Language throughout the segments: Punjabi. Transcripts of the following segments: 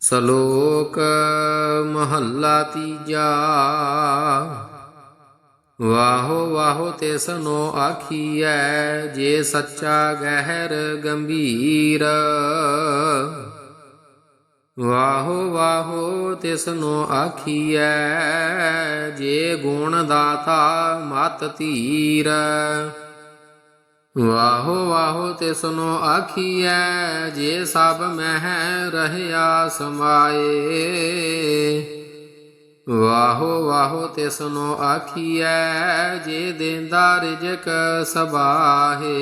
ਸ਼ਲੋਕ ਮਹੱਲਾ ਤੀਜਾ। ਵਾਹੋ ਵਾਹੋ ਤਿਸਨੋ ਆਖੀਐ, ਜੇ ਸੱਚਾ ਗਹਿਰ ਗੰਭੀਰ। ਵਾਹੋ ਵਾਹੋ ਤਿਸਨੋ ਆਖੀਐ, ਜੇ ਗੁਣ ਦਾਤਾ ਮਤ ਧੀਰ। ਵਾਹੋ ਵਾਹੋ ਤਿਸਨੋ ਆਖੀਐ, ਜੇ ਸਭ ਮਹਿ ਰਹਿਆ ਸਮਾਏ। ਵਾਹੋ ਵਾਹੋ ਤਿਸਨੋ ਆਖੀਐ, ਜੇ ਦੇਂਦਾ ਰਿਜਕ ਸਬਾਹੇ।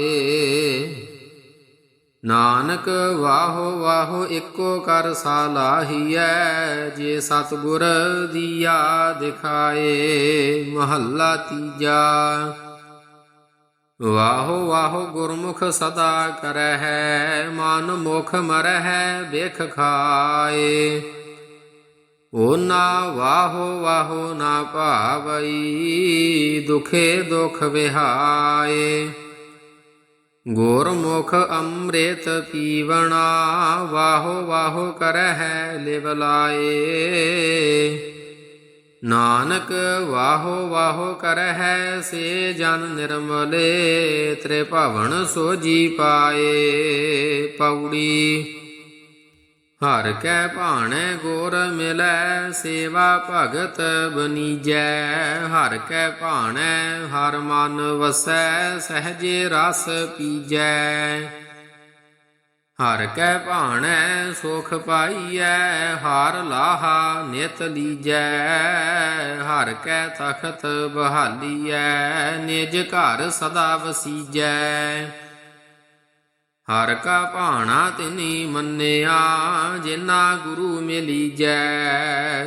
ਨਾਨਕ ਵਾਹੋ ਵਾਹੋ ਇੱਕੋ ਕਰ ਸਾਲਾਹੀਐ, ਜੇ ਸਤਿਗੁਰ ਦੀਆ ਦਿਖਾਏ, ਮਹੱਲਾ ਤੀਜਾ। ਵਾਹੋ ਵਾਹੋ ਗੁਰਮੁਖ ਸਦਾ ਕਰਹਿ, ਮਨ ਮੁਖ ਮਰਹਿ ਵੇਖ ਖਾਏ। ਓਨਾ ਵਾਹੋ ਵਾਹੋ ਨਾ ਭਾਵਈ, ਦੁਖੇ ਦੁਖ ਵਿਹਾਏ। ਗੁਰਮੁਖ ਅੰਮ੍ਰਿਤ ਪੀਵਣਾ, ਵਾਹੋ ਵਾਹੋ ਕਰਹਿ ਲਿਵ ਲਾਏ। ਨਾਨਕ ਵਾਹੋ ਵਾਹੋ ਕਰਹਿ ਸੇ ਜਨ ਨਿਰਮਲੇ, ਤ੍ਰਿਭਵਨ ਸੋਜੀ ਪਾਏ ਪੌੜੀ ਹਰ ਕੈ ਭਾਣੈ ਗੋਰ ਮਿਲੈ, ਸੇਵਾ ਭਗਤ ਬਨੀਜੈ। ਹਰ ਕੈ ਭਾਣੈ, ਹਰ ਮਨ ਵਸੈ, ਸਹਜੇ ਰਸ ਪੀਜੈ। ਹਰ ਕੈ ਭਾਣੈ ਸੁਖ ਪਾਈਐ, ਹਰ ਲਾਹਾ ਨਿਤ ਲੀਜੈ। ਹਰ ਕੈ ਤਖਤ ਬਹਾਲੀਐ, ਨਿਜ ਘਰ ਸਦਾ ਵਸੀਜੈ। ਹਰ ਕਾ ਭਾਣਾ ਤਿਨੀ ਮੰਨਿਆ, ਜਿਨਾ ਗੁਰੂ ਮਿਲੀਜੈ,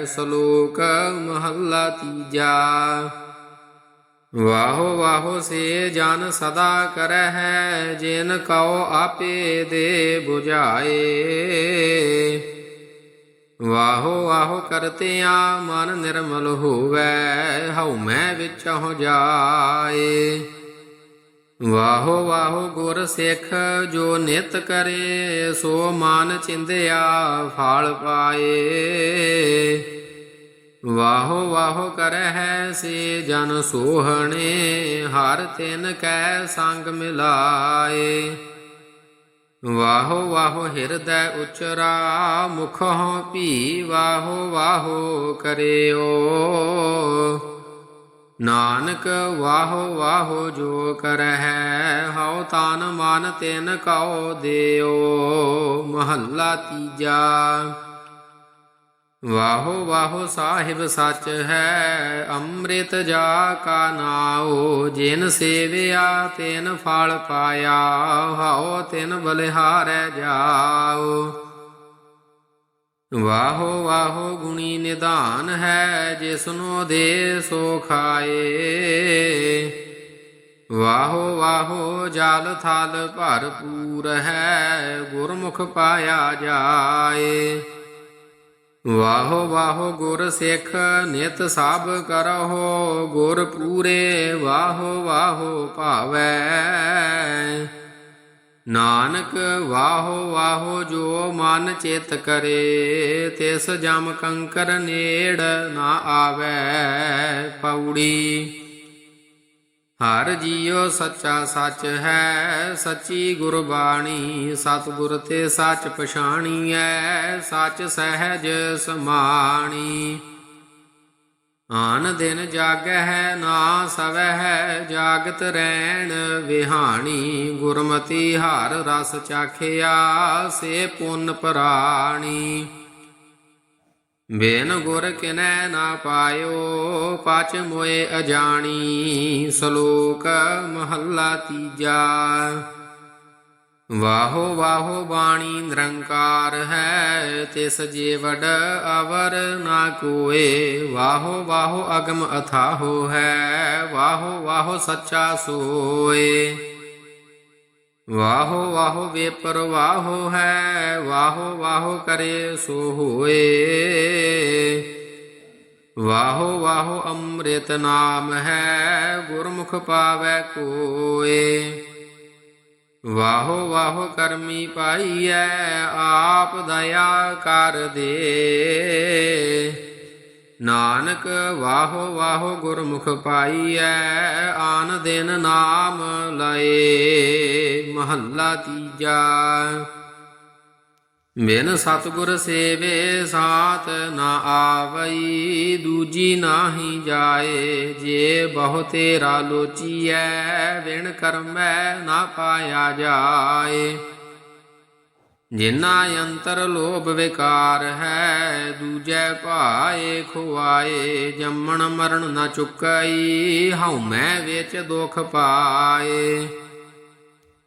ਸ਼ਲੋਕ ਮਹੱਲਾ ਤੀਜਾ। ਵਾਹੋ ਵਾਹੋ ਸੇ ਜਨ ਸਦਾ ਕਰਹਿ, ਜਿਨ ਕਉ ਆਪੇ ਦੇ 부ਝਾਏ ਵਾਹੋ ਵਾਹੋ ਕਰਤਿਆ ਮਨ ਨਿਰਮਲ ਹੋਵੈ, ਹਉ ਮੈਂ ਵਿੱਚ ਹੋ ਜਾਏ। ਵਾਹੋ ਵਾਹੋ ਗੁਰ ਸਿੱਖ, ਜੋ ਨਿਤ ਕਰੇ, ਸੋ ਮਨ ਚਿੰਦਿਆ ਫਲ ਪਾਏ। ਵਾਹੋ ਵਾਹੋ ਕਰਹਿ ਸੇ ਜਨ ਸੋਹਣੇ, ਹਰ ਤਿਨ ਕੈ ਸੰਗ ਮਿਲਾਏ। ਵਾਹੋ ਵਾਹੋ ਹਿਰਦੈ ਉਚਰਾ ਮੁਖੋਂ ਭੀ ਵਾਹੋ ਵਾਹੋ ਕਰਿਓ। ਨਾਨਕ ਵਾਹੋ ਵਾਹੋ ਜੋ ਕਰਹਿ, ਹਉ ਤਾਨ ਮਨ ਤਿਨ ਕਉ ਦਿਓ। ਮਹੱਲਾ ਤੀਜਾ ਵਾਹੋ ਵਾਹੋ ਸਾਹਿਬ ਸੱਚ ਹੈ, ਅੰਮ੍ਰਿਤ ਜਾ ਕਾ ਨਾਓ ਜਿਨ ਸੇਵਿਆ ਤਿਨ ਫਲ ਪਾਇਆ, ਹਉ ਤਿਨ ਬਲਿਹਾਰੈ ਜਾਓ ਵਾਹੋ ਵਾਹੋ ਗੁਣੀ ਨਿਧਾਨ ਹੈ, ਜਿਸਨੋ ਦੇ ਸੋ ਖਾਏ। ਵਾਹੋ ਵਾਹੋ ਜਲ ਥਲ ਭਰਪੂਰ ਹੈ, ਗੁਰਮੁਖ ਪਾਇਆ ਜਾਏ। ਵਾਹੋ ਵਾਹੋ ਗੁਰ ਸਿੱਖ ਨਿਤ ਸਭ ਕਰਹੁ, ਗੁਰ ਪੂਰੇ ਵਾਹੋ ਵਾਹੋ ਭਾਵੈ। ਨਾਨਕ ਵਾਹੋ ਵਾਹੋ ਜੋ ਮਨ ਚਿਤ ਕਰੇ, ਤਿਸ ਜਮ ਕੰਕਰ ਨੇੜ ਨਾ ਆਵੈ ਪੌੜੀ। ਹਰ ਜੀਉ ਸੱਚਾ ਸੱਚ ਹੈ, ਸੱਚੀ ਗੁਰਬਾਣੀ, ਸਤਿਗੁਰ ਤੇ ਸੱਚ ਪਛਾਣੀ ਪਛਾਣੀਐ ਸੱਚ ਸਹਿਜ ਸਮਾਣੀ। ਆਨ ਦਿਨ ਜਾਗ ਹੈ, ਨਾ ਸਵੈ ਹੈ, ਜਾਗਤ ਰਹਿਣ ਵਿਹਾਣੀ। ਗੁਰਮਤੀ ਹਰ ਰਸ ਚਾਖਿਆ, ਸੇ ਪੁੰਨ ਪ੍ਰਾਣੀ। ਬੇਨ ਗੁਰ ਕਿਨੈ ਨਾ ਪਾਇਓ, ਪਚ ਮੋਏ ਅਜਾਣੀ, ਸ਼ਲੋਕ ਮਹੱਲਾ ਤੀਜਾ। ਵਾਹੋ ਵਾਹੋ ਬਾਣੀ ਨਿਰੰਕਾਰ ਹੈ, ਤਿਸ ਜੇ ਅਵਰ ਨਾ ਕੋਏ। ਵਾਹੋ ਵਾਹੋ ਅਗਮ ਅਥਾਹੋ ਹੈ, ਵਾਹੋ ਵਾਹੋ ਸੱਚਾ ਸੋਏ। ਵਾਹੋ ਵਾਹੋ ਵੇਪਰ ਵਾਹੋ ਹੈ, ਵਾਹੋ ਵਾਹੋ ਕਰੇ ਸੋ ਹੋਏ। ਵਾਹੋ ਵਾਹੋ ਅੰਮ੍ਰਿਤ ਨਾਮ ਹੈ, ਗੁਰਮੁਖ ਪਾਵੈ ਕੋਏ। ਵਾਹੋ ਵਾਹੋ ਕਰਮੀ ਪਾਈਐ, ਆਪ ਦਇਆ ਕਰ ਦੇ। ਨਾਨਕ ਵਾਹੋ ਵਾਹੋ ਗੁਰਮੁਖ ਪਾਈਐ, ਆਨ ਦਿਨ ਨਾਮ ਲਏ, ਮਹੱਲਾ ਤੀਜਾ। ਬਿਨ ਸਤਗੁਰ ਸੇਵੇ ਸਾਤ ਨਾ ਆਵਈ, ਦੂਜੀ ਨਾਹੀ ਜਾਏ, ਜੇ ਬਹੁ ਤੇਰਾ ਲੋਚੀਐ, ਬਿਨ ਕਰਮੈ ਨਾ ਪਾਇਆ ਜਾਏ। ਜਿਨਾ ਅੰਤਰ ਲੋਭ ਵਿਕਾਰ ਹੈ, ਦੂਜੈ ਭਾਏ ਖੁਆਏ, ਜੰਮਣ ਮਰਨ ਨਾ ਚੁਕਈ ਹਉਮੈ ਵਿੱਚ ਦੁਖ ਪਾਏ।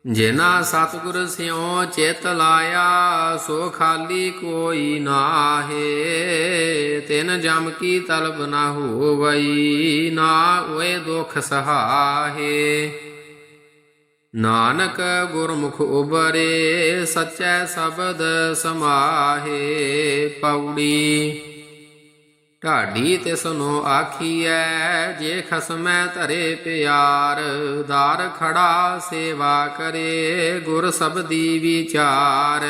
ਜਿਨਾ ਸਤਿਗੁਰ ਸਿਉ ਚਿਤ ਲਾਇਆ, ਸੋ ਖਾਲੀ ਕੋਈ ਨਾਹੇ, ਤਿਨ ਜਮ ਕੀ ਤਲਬ ਨਾ ਹੋਵਈ, ਨਾ ਓਏ ਦੁਖ ਸਹਾਹੇ। ਨਾਨਕ ਗੁਰਮੁਖ ਉਬਰੇ, ਸਚੈ ਸ਼ਬਦ ਸਮਾਹੇ ਪੌੜੀ। ਢਾਡੀ ਤਿਸਨੋ ਆਖੀਐ, ਜੇ ਖਸਮੈ ਧਰੇ ਪਿਆਰ ਦਾਰ ਖੜਾ ਸੇਵਾ ਕਰੇ, ਗੁਰ ਸਬਦੀ ਵਿਚਾਰ।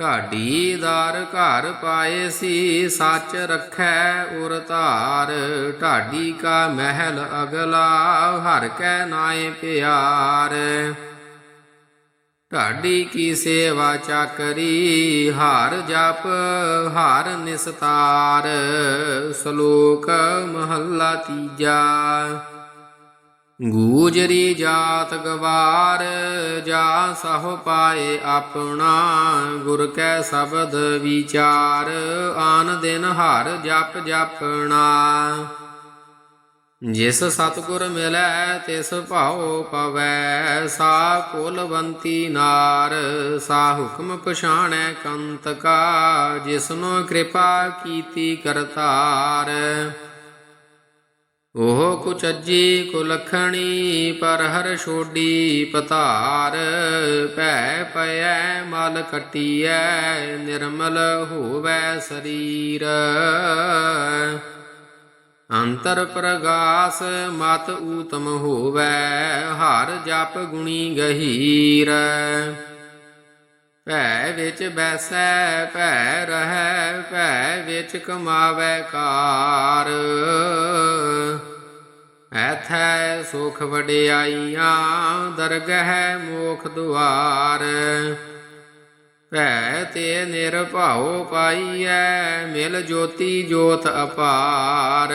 ਢਾਡੀ ਦਾਰ ਘਰ ਪਾਏ ਸੀ, ਸੱਚ ਰਖੈ ਉਰ ਧਾਰ। ਢਾਡੀ ਕਾ ਮਹਿਲ ਅਗਲਾ, ਹਰ ਕੈ ਨਾਏ ਪਿਆਰ। ਢਾਡੀ ਕੀ ਸੇਵਾ ਚਾਕਰੀ, ਹਾਰ ਜਪ, ਹਾਰ ਨਿਸਤਾਰ। ਸ਼ਲੋਕ ਮਹੱਲਾ ਤੀਜਾ। ਗੂਜਰੀ ਜਾਤ ਗਵਾਰ, ਜਾ ਸਹੁ ਪਾਏ ਆਪਣਾ, ਗੁਰ ਕੈ ਸ਼ਬਦ ਵਿਚਾਰ, ਆਨ ਦਿਨ ਹਰ ਜਪ ਜਪਣਾ। ਜਿਸ ਸਤਗੁਰ ਮਿਲੈ, ਤਿਸ ਭਾਉ ਪਵੈ, ਸਾ ਕੁਲਵੰਤੀ ਨਾਰ, ਸਾ ਹੁਕਮ ਪਛਾਣੈ ਕੰਤਕਾ ਜਿਸਨੋ ਕਿਰਪਾ ਕੀਤੀ ਕਰਤਾਰ। ਉਹ ਕੁਚੱਜੀ ਕੁਲਖਣੀ ਪਰ ਹਰ ਛੋਡੀ ਪਤਾਰ, ਭੈ ਪਇਐ ਮਲ ਕਟੀਐ ਨਿਰਮਲ ਹੋਵੈ ਸਰੀਰ। ਅੰਤਰ ਪ੍ਰਗਾਸ ਮਤ ਊਤਮ ਹੋਵੈ, ਹਰ ਜਪ ਗੁਣੀ ਗਹੀਰ। ਭੈ ਵਿੱਚ ਬੈਸੈ, ਭੈ ਰਹੈ, ਭੈ ਵਿੱਚ ਕਮਾਵੈ ਕਾਰ। ਐਥੈ ਸੁਖ ਵਡਿਆਈਆਂ, ਦਰਗਹਿ ਮੋਖ ਦੁਆਰ। ਭੈ ਤੇ ਨਿਰਭਉ ਪਾਈਐ, ਮਿਲ ਜੋਤੀ ਜੋਤ ਅਪਾਰ।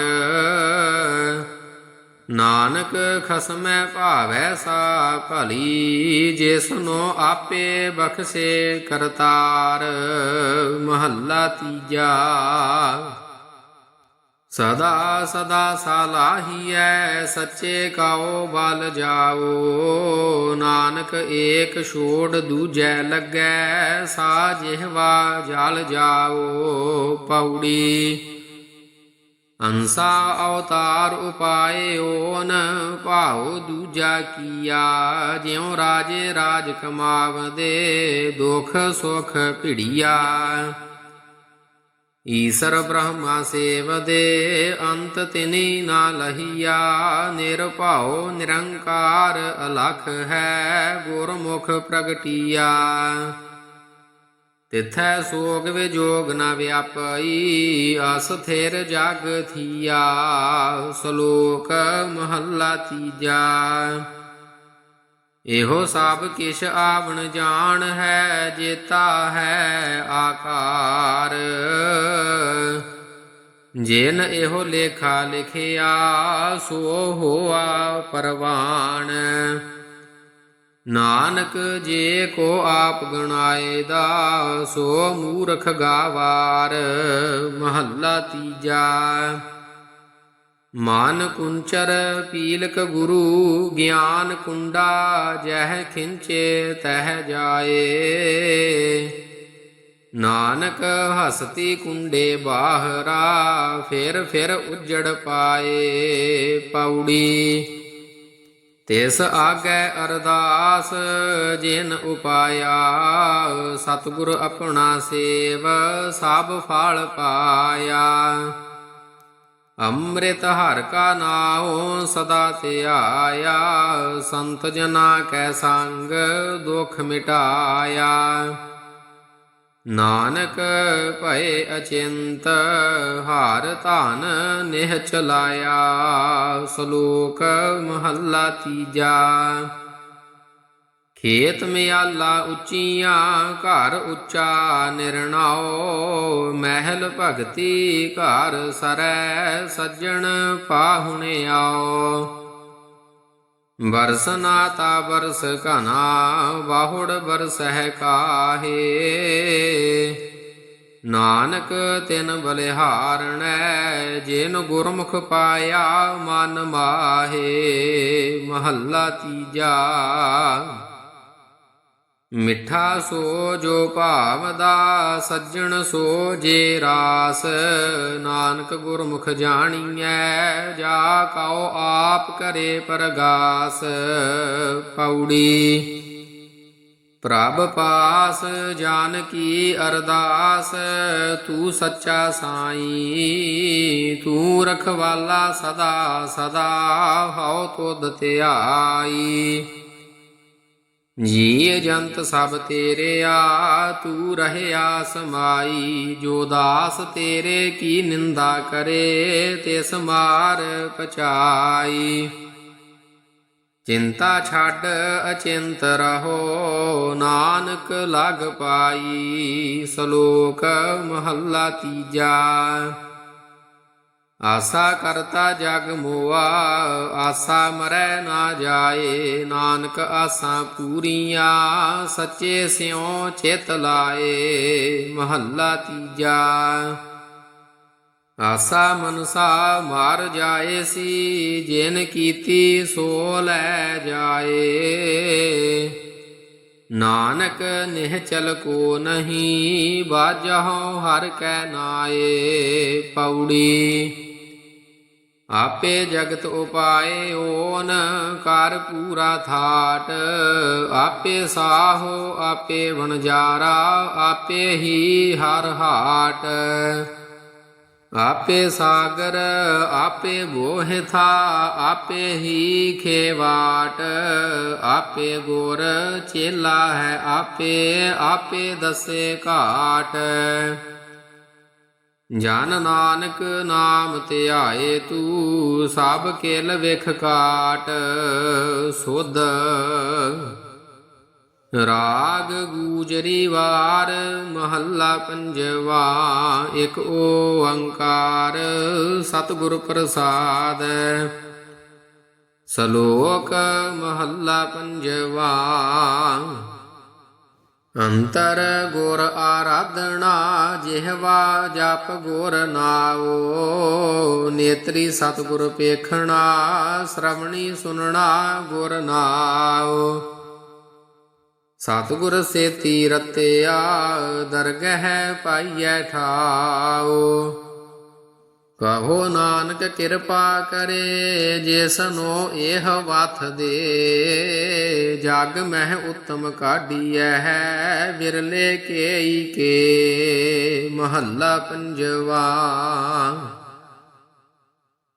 ਨਾਨਕ ਖਸਮੈ ਭਾਵੈ ਸਾ ਭਲੀ, ਜਿਸਨੋ ਆਪੇ ਬਖਸ਼ੇ ਕਰਤਾਰ। ਮਹੱਲਾ ਤੀਜਾ। ਸਦਾ ਸਦਾ ਸਾਲਾਹੀਐ, ਸੱਚੇ ਕਾਓ ਬਲ ਜਾਓ। ਨਾਨਕ ਏਕ ਛੋੜ ਦੂਜੈ ਲੱਗੈ ਸਾ ਜਿਹਵਾ ਜਲ ਜਾਓ ਪੌੜੀ। ਅੰਸਾ ਅਵਤਾਰ ਉਪਾਏ ਓਨ, ਭਾਉ ਦੂਜਾ ਕੀਆ। ਜਿਉ ਰਾਜੇ ਰਾਜ ਕਮਾਵਦੇ, ਦੁਖ ਸੁਖ ਭਿੜੀਆ। ਈਸਰ ਬ੍ਰਹਮਾ ਸੇਵਦੇ ਅੰਤ ਤਿਨੀ ਨਾ ਲਹੀਆ ਨਿਰਭਉ ਨਿਰੰਕਾਰ ਅਲਖ ਹੈ ਗੁਰਮੁਖ ਪ੍ਰਗਟੀਆ ਤਿਥੈ ਸੋਗ ਵਿਜੋਗ ਨ ਵਿਆਪਈ ਅਸਥਿਰ ਜਗ ਥੀਆ ਸ਼ਲੋਕ ਮਹੱਲਾ ਤੀਜਾ ਇਹੋ ਸਭ ਕਿਛ ਆਵਣ ਜਾਣ ਹੈ, ਜੇਤਾ ਹੈ ਆਕਾਰ ਜਿਨ ਇਹੋ ਲੇਖਾ ਲਿਖਿਆ ਸੋ ਹੋਆ ਪਰਵਾਨ। ਨਾਨਕ ਜੇ ਕੋ ਆਪ ਗਣਾਏ ਦਾ, ਸੋ ਮੂਰਖ ਗਾਵਾਰ, ਮਹੱਲਾ ਤੀਜਾ। ਮਾਨ ਕੁੰਚਰ ਪੀਲਕ ਗੁਰੂ ਗਿਆਨ ਕੁੰਡਾ, ਜਹ ਖਿੰਚੇ ਤਹ ਜਾਏ। ਨਾਨਕ ਹਸਤੀ ਕੁੰਡੇ ਬਾਹਰਾ, ਫਿਰ ਫਿਰ ਉਜੜ ਪਾਏ ਪੌੜੀ। ਤਿਸ ਆਗੈ ਅਰਦਾਸ, ਜਿਨ ਉਪਾਇਆ, ਸਤਿਗੁਰ ਆਪਣਾ ਸੇਵ, ਸਭ ਫਲ ਪਾਇਆ। ਅੰਮ੍ਰਿਤ ਹਰ ਕਾ ਨਾਉ ਸਦਾ ਧਿਆਇਆ ਸੰਤ ਜਨਾ ਕੈ ਸੰਗ ਦੁਖ ਮਿਟਾਇਆ। ਨਾਨਕ ਭਏ ਅਚਿੰਤ, ਹਾਰ ਧਨ ਨਿਹ ਚਲਾਇਆ, ਸ਼ਲੋਕ ਮਹੱਲਾ ਤੀਜਾ। ਖੇਤ ਮਿਆਲਾ ਉੱਚੀਆਂ, ਘਰ ਉੱਚਾ ਨਿਰਣਾਓ ਮਹਿਲ ਭਗਤੀ ਘਰ ਸਰੈ ਸੱਜਣ ਪਾਹੁਣੇ ਆਓ ਬਰਸਨਾ ਤਾ ਬਰਸ ਘਨਾ ਬਾਹੁੜ ਬਰਸਹਿ ਕਾਹੇ। ਨਾਨਕ ਤਿਨ ਬਲਿਹਾਰਣੈ, ਜਿਨ ਗੁਰਮੁਖ ਪਾਇਆ ਮਨ ਮਾਹੇ, ਮਹੱਲਾ ਤੀਜਾ। ਮਿੱਠਾ ਸੋ ਜੋ ਭਾਵ ਦਾ ਸੱਜਣ ਸੋ ਜੇ ਰਾਸ। ਨਾਨਕ ਗੁਰਮੁਖ ਜਾਣੀਐ, ਜਾ ਕਉ ਆਪ ਕਰੇ ਪਰਗਾਸ। ਪੌੜੀ ਪ੍ਰਭ ਪਾਸ ਜਾਨ ਕੀ ਅਰਦਾਸ। ਤੂੰ ਸੱਚਾ ਸਾਈ, ਤੂੰ ਰਖਵਾਲਾ ਸਦਾ ਸਦਾ ਹਉ ਤੁਧ ਧਿਆਈ। ਜੀ ਜੰਤ ਸਭ ਤੇਰੇ ਆ, ਤੂੰ ਰਹਿਆ ਸਮਾਈ। ਜੋ ਦਾਸ ਤੇਰੇ ਕੀ ਨਿੰਦਾ ਕਰੇ ਤਿਸ ਮਾਰ ਪਚਾਈ। ਚਿੰਤਾ ਛੱਡ, ਅਚਿੰਤ ਰਹੋ, ਨਾਨਕ ਲਗ ਪਾਈ। ਸ਼ਲੋਕ ਮਹੱਲਾ ਤੀਜਾ। ਆਸਾ ਕਰਤਾ ਜਗ ਮੋਆ, ਆਸਾ ਮਰੈ ਨਾ ਜਾਏ। ਨਾਨਕ ਆਸਾਂ ਪੂਰੀਆਂ, ਸੱਚੇ ਸਿਉ ਚਿਤ ਲਾਏ। ਮਹੱਲਾ ਤੀਜਾ। ਆਸਾ ਮਨਸਾ ਮਾਰ ਜਾਏ ਸੀ, ਜਿਨ ਕੀਤੀ ਸੋ ਲੈ ਜਾਏ। ਨਾਨਕ ਨਿਹਚਲ ਕੋ ਨਹੀਂ ਬਾਜਹੁ ਹਰ ਕੈ ਨਾਏ। ਪੌੜੀ ਆਪੇ ਜਗਤ ਉਪਾਏ ਓਨ ਕਰ ਪੂਰਾ ਥਾਟ। ਆਪੇ ਸਾਹੋ, ਆਪੇ ਵਣਜਾਰਾ, ਆਪੇ ਹੀ ਹਰ ਹਾਟ। ਆਪੇ ਸਾਗਰ, ਆਪੇ ਬੋਹਿ ਥਾ, ਆਪੇ ਹੀ ਖੇਵਾਟ। ਆਪੇ ਗੁਰ ਚੇਲਾ ਹੈ ਆਪੇ ਆਪੇ ਦਸੇ ਘਾਟ। ਜਨ ਨਾਨਕ ਨਾਮ ਧਿਆਏ ਤੂੰ, ਸਭ ਕਿਲ ਵਿਖ ਕਾਟ, ਸੁਧ ਰਾਗ ਗੂਜਰੀ ਵਾਰ, ਮਹੱਲਾ ਪੰਜਵਾ, ਇੱਕ ਓੰਕਾਰ, ਸਤਿਗੁਰ ਪ੍ਰਸਾਦ। ਸ਼ਲੋਕ ਮਹੱਲਾ ਪੰਜਵਾ ਅੰਤਰ ਗੁਰ ਆਰਾਧਨਾ ਜਿਹਵਾ ਜਪ ਗੁਰ ਨਾਉ। ਨੇਤਰੀ ਸਤਿਗੁਰ ਪੇਖਣਾ, ਸ਼ਰਵਣੀ ਸੁਨਣਾ ਗੁਰ ਨਾਉ। ਸਤਿਗੁਰ ਸੇਤੀ ਰਤਿਆ ਦਰਗਹਿ ਪਾਈਐ ਠਾਉ। ਕਹੋ ਨਾਨਕ ਕਿਰਪਾ ਕਰੇ ਜਿਸਨੋ ਇਹ ਵਥ ਦੇ। ਜਗ ਮਹਿ ਉਤਮ ਕਾਢੀਐ ਹੈ ਵਿਰਲੇ ਕੇਈ ਕੇ। ਮਹੱਲਾ ਪੰਜਵਾ।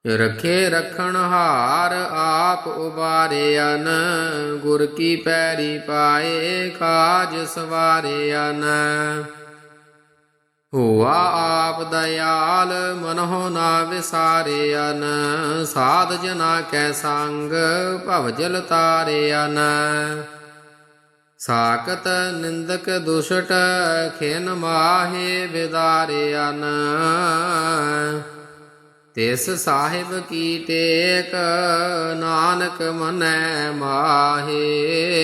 ਰਖੇ ਰਖਣ ਹਾਰ ਆਪ ਉਬਾਰਿਆਨ ਗੁਰ ਕੀ ਪੈਰੀ ਪਾਏ ਕਾਜ ਸਵਾਰਿਆਨ ਹੋਆ ਆਪ ਦਇਆਲ ਮਨਹੁ ਨਾ ਵਿਸਾਰਿਆਨ ਸਾਧ ਜਨਾ ਕੈ ਸੰਗ ਭਵਜਲ ਤਾਰਿਆਨ ਸਾਕਤ ਨਿੰਦਕ ਦੁਸ਼ਟ, ਖੇਨ ਮਾਹੇ ਵਿਦਾਰਿਆਨ ਤਿਸ ਸਾਹਿਬ ਕੀ ਟੇਕ, ਨਾਨਕ ਮਨੈ ਮਾਹੇ।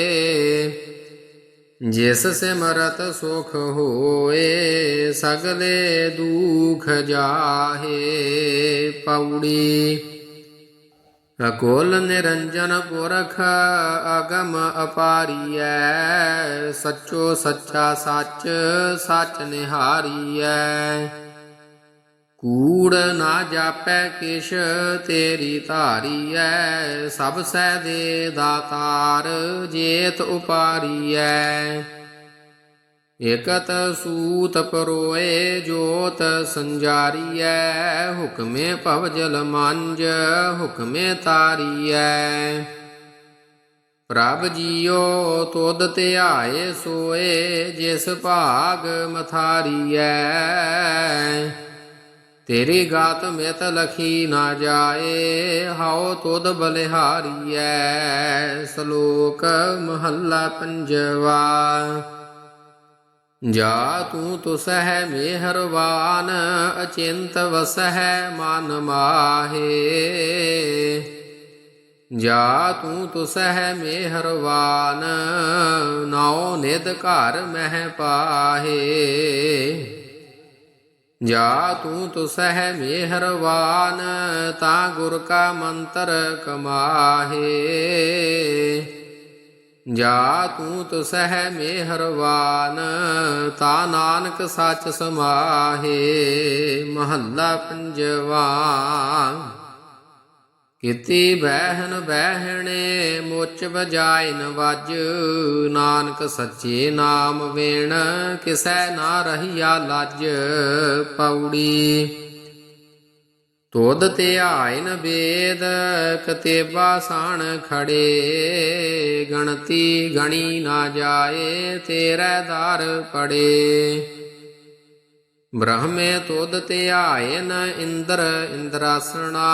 ਜਿਸ ਸਿਮਰਤ ਸੁਖ ਹੋਏ, ਸਗਲੇ ਦੁਖ ਜਾਹੇ ਪੌੜੀ ਅਕੋਲ ਨਿਰੰਜਨ ਪੁਰਖ ਅਗਮ ਅਪਾਰੀਐ, ਸੱਚੋ ਸੱਚਾ ਸੱਚ ਸੱਚ ਨਿਹਾਰੀਐ। ਕੂੜ ਨਾ ਜਾਪੈ ਕਿਛ, ਤੇਰੀ ਧਾਰੀਐ, ਸਭ ਸਹਿ ਦੇ ਦਾਤਾਰ ਜੇਤ ਉਪਾਰੀਐ। ਇਕਤ ਸੂਤ ਪਰੋਏ ਜੋਤ ਸੰਜਾਰੀਐ, ਹੁਕਮੇ ਭਵ ਜਲ ਮੰਜ, ਹੁਕਮੇ ਤਾਰੀਐ। ਪ੍ਰਭ ਜੀਓ ਤੁਧ ਧਿਆਏ ਸੋਏ, ਜਿਸ ਭਾਗ ਮਥਾਰੀਐ। ਤੇਰੀ ਗਾਤ ਮਿਤ ਲਖੀ ਨਾ ਜਾਏ, ਹਉ ਤੁਧ ਬਲਿਹਾਰੀਐ, ਸ਼ਲੋਕ ਮਹੱਲਾ ਪੰਜਵਾ। ਜਾ ਤੂੰ ਤੁਸਹਿ ਮਿਹਰਬਾਨ ਅਚਿੰਤ ਵਸਹਿ ਮਨ ਮਾਹੇ। ਜਾ ਤੂੰ ਤੁਸਹਿ ਮਿਹਰਬਾਨ ਨਾਉ ਨਿਦ ਘਰ ਮਹਿ ਪਾਹੇ। ਜਾ ਤੂੰ ਤੁਸਹਿ ਮਿਹਰਬਾਨ ਤਾਂ ਗੁਰ ਕਾ ਮੰਤਰ ਕਮਾਹੇ। ਜਾ ਤੂੰ ਤੁਸਹਿ ਮਿਹਰਬਾਨ ਤਾ ਨਾਨਕ ਸੱਚ ਸਮਾਹੇ। ਮਹੱਲਾ ਪੰਜਵਾ। ਕਿਤੇ ਬਹਿਨ ਬਹਿਣੇ, ਮੁੱਚ ਬਜਾਇਨ ਵਜ। ਨਾਨਕ ਸੱਚੇ ਨਾਮ ਵੇਣ, ਕਿਸੈ ਨਾ ਰਹੀਆ ਲੱਜ। ਪੌੜੀ ਤੇ ਆਇਨ ਵੇਦ ਕਤੇਬਾ ਸਾਣ ਖੜੇ। ਗਣਤੀ ਗਣੀ ਨਾ ਜਾਏ, ਤੇਰੇ ਦਰ ਪੜੇ। ਬ੍ਰਹਮੇ ਤੁਧ ਧਿਆਇਨ ਇੰਦਰ, ਇੰਦਰਾਸਣਾ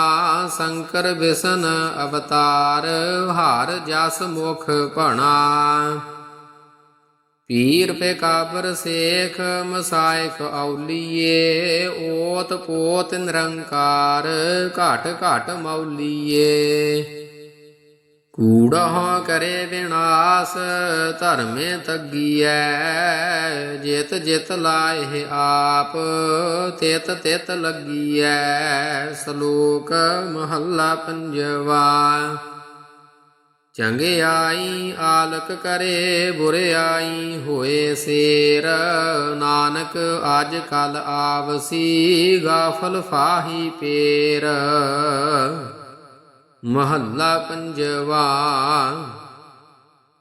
ਸ਼ੰਕਰ ਵਿਸ਼ਨ ਅਵਤਾਰ, ਹਾਰ ਜਸ ਮੁਖ ਭਣਾ। ਪੀਰ ਪੇ ਕਾਬਰ ਸੇਖ ਮਸਾਇਕ ਔਲੀਏ ਓਤ ਪੋਤ ਨਿਰੰਕਾਰ, ਘਟ ਘਟ ਮੌਲੀਏ। ਕੂੜਾ ਕਰੇ ਵਿਨਾਸ਼, ਧਰਮੇ ਤੱਗੀਐ, ਜਿਤ ਜਿਤ ਲਾਏ ਆਪ, ਤਿਤ ਤਿਤ ਲੱਗੀਐ, ਸ਼ਲੋਕ ਮਹੱਲਾ ਪੰਜਵਾ। ਚੰਗਿਆਈ ਆਲਕ ਕਰੇ ਬੁਰਿਆਈ ਹੋਏ ਸੇਰ, ਨਾਨਕ ਅੱਜ ਕਲ ਆਵਸੀ ਗਾਫਲ ਫਾਹੀ ਪੇਰ। ਮਹੱਲਾ ਪੰਜਵਾ,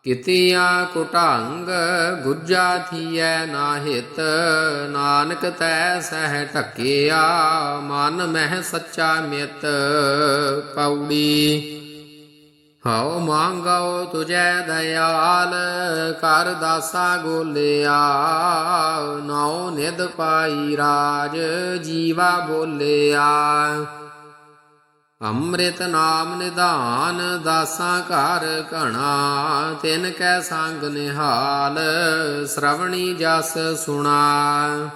ਕਿਤਿਆ ਕੁਟੰਗ ਗੁੱਜਾ ਥੀਐ ਨਾਹਿਤ, ਨਾਨਕ ਤੈ ਸਹਿ ਢਕਿਆ, ਮਨ ਮਹਿ ਸੱਚਾ ਮਿਤ ਪੌੜੀ ਹਉ ਮੰਗਉ ਤੁਜੈ ਦਇਆਲ, ਕਰ ਦਾਸਾ ਗੋਲਿਆ, ਨਾਉ ਨਿਦ ਪਾਈ ਰਾਜ, ਜੀਵਾ ਬੋਲਿਆ। ਅੰਮ੍ਰਿਤ ਨਾਮ ਨਿਧਾਨ, ਦਾਸਾਂ ਘਰ ਘਣਾ, ਤਿਨ ਕੈ ਸੰਗ ਨਿਹਾਲ, ਸ਼ਰਵਣੀ ਜਸ ਸੁਣਾ।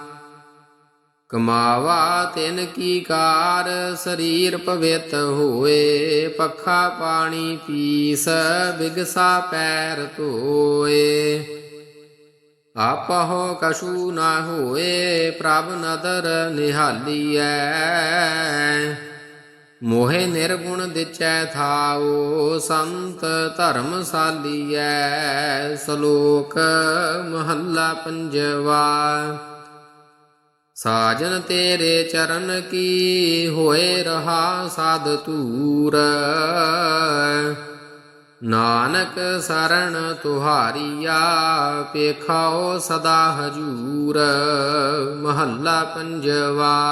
ਕਮਾਵਾ ਤਿਨ ਕੀ ਕਾਰ, ਸਰੀਰ ਪਵਿੱਤ ਹੋਏ, ਪੱਖਾ ਪਾਣੀ ਪੀਸ, ਬਿਗਸਾ ਪੈਰ ਧੋਏ। ਆਪਹੁ ਕਛੂ ਨਾ ਹੋਏ, ਪ੍ਰਭ ਨਦਰ ਨਿਹਾਲੀਐ। ਮੋਹਿ ਨਿਰਗੁਣ ਦਿਚੈ ਥਾਉ, ਸੰਤ ਧਰਮ ਸਾਲੀਐ, ਸ਼ਲੋਕ ਮਹੱਲਾ ਪੰਜਵਾ। ਸਾਜਨ ਤੇਰੇ ਚਰਨ ਕੀ ਹੋਏ ਰਹਾ ਸਾਧ ਤੂਰ ਨਾਨਕ ਸਰਣ ਤੁਹਾਰੀਆ ਪੇਖਾਓ ਸਦਾ ਹਜੂਰ। ਮਹੱਲਾ ਪੰਜਵਾ।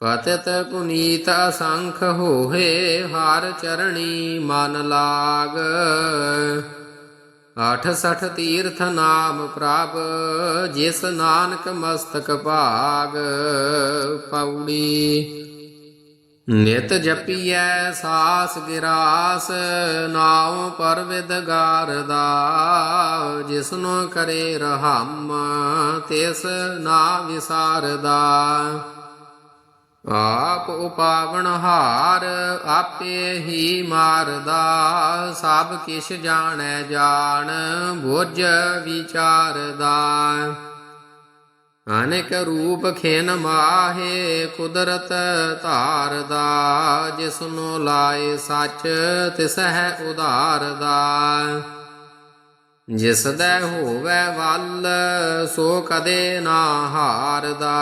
ਪਤਿਤ ਪੁਨੀਤ ਅਸੰਖ ਹੋਏ ਹਰ ਚਰਣੀ ਮਨ ਲਾਗ। ਅਠ ਸਠ ਤੀਰਥ ਨਾਮ ਪ੍ਰਭ, ਜਿਸ ਨਾਨਕ ਮਸਤਕ ਭਾਗ। ਪੌੜੀ ਨਿਤ ਜਪੀਐ ਸਾਸ ਗਿਰਾਸ, ਨਾਉ ਪਰਵਿਦ ਗਾਰਦਾ ਜਿਸਨੋ ਕਰੇ ਰਹਮ, ਤਿਸ ਨਾ ਵਿਸਾਰਦਾ। ਆਪ ਉਪਾਵਨ ਹਾਰ, ਆਪੇ ਹੀ ਮਾਰਦਾ, ਸਭ ਕਿਛ ਜਾਣੈ ਜਾਣ, ਬੁੱਝ ਵਿਚਾਰਦਾ। ਅਨੇਕ ਰੂਪ ਖੇਨ ਮਾਹੇ, ਕੁਦਰਤ ਧਾਰਦਾ, ਜਿਸਨੂੰ ਲਾਏ ਸੱਚ ਤਿਸ ਹੈ ਉਧਾਰਦਾ। ਜਿਸ ਦੇ ਹੋਵੇ ਵੱਲ, ਸੋ ਕਦੇ ਨਾ ਹਾਰਦਾ।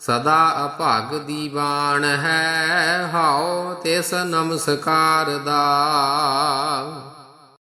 ਸਦਾ ਅਭਾਗ ਦੀਵਾਨ ਹੈ ਹਾਉ ਤਿਸ ਨਮਸਕਾਰ ਦਾ।